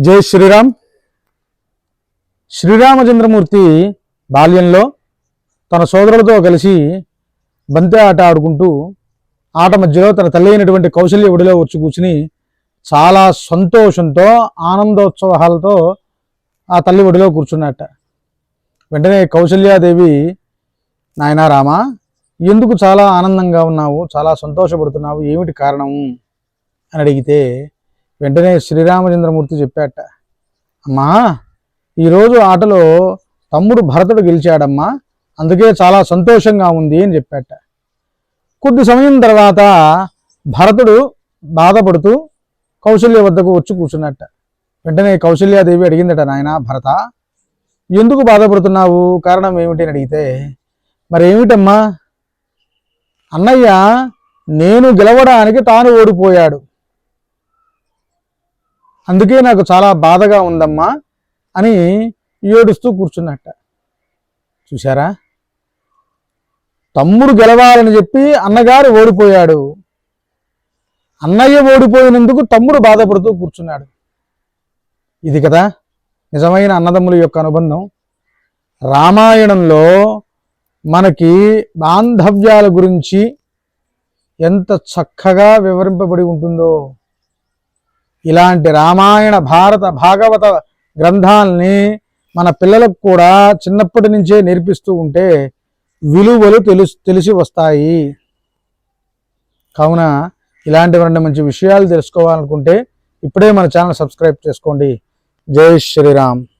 జై శ్రీరామ్. శ్రీరామచంద్రమూర్తి బాల్యంలో తన సోదరులతో కలిసి బంతి ఆట ఆడుకుంటూ ఆట మధ్యలో తన తల్లి అయినటువంటి కౌశల్య ఒడిలో వచ్చి కూర్చుని చాలా సంతోషంతో ఆనందోత్సవాలతో ఆ తల్లి ఒడిలో కూర్చున్నట్ట. వెంటనే కౌశల్యాదేవి నాయనా రామా ఎందుకు చాలా ఆనందంగా ఉన్నావు? చాలా సంతోషపడుతున్నావు. ఏమిటి కారణం? అని అడిగితే వెంటనే శ్రీరామచంద్రమూర్తి చెప్పాట అమ్మా ఈరోజు ఆటలో తమ్ముడు భరతుడు గెలిచాడమ్మా అందుకే చాలా సంతోషంగా ఉంది అని చెప్పాట. కొద్ది సమయం తర్వాత భరతుడు బాధపడుతూ కౌశల్య వద్దకు వచ్చి కూర్చున్నట్ట. వెంటనే కౌశల్యాదేవి అడిగిందట నాయన భరత ఎందుకు బాధపడుతున్నావు? కారణం ఏమిటి? అని అడిగితే మరి ఏమిటమ్మా అన్నయ్య నేను గెలవడానికి తాను ఓడిపోయాడు. అందుకే నాకు చాలా బాధగా ఉందమ్మా అని ఏడుస్తూ కూర్చున్నట్ట. చూశారా? తమ్ముడు గెలవాలని చెప్పి అన్నగారు ఓడిపోయాడు. అన్నయ్య ఓడిపోయినందుకు తమ్ముడు బాధపడుతూ కూర్చున్నాడు. ఇది కదా నిజమైన అన్నదమ్ముల యొక్క అనుబంధం. రామాయణంలో మనకి బాంధవ్యాల గురించి ఎంత చక్కగా వివరింపబడి ఉంటుందో. ఇలాంటి రామాయణ భారత భాగవత గ్రంథాలని మన పిల్లలకు కూడా చిన్నప్పటి నుంచే నేర్పిస్తూ ఉంటే విలువలు తెలుసు తెలిసి వస్తాయి. కావున ఇలాంటి రెండు మంచి విషయాలు తెలుసుకోవాలనుకుంటే ఇప్పుడే మన ఛానల్ సబ్స్క్రైబ్ చేసుకోండి. జై శ్రీరామ్.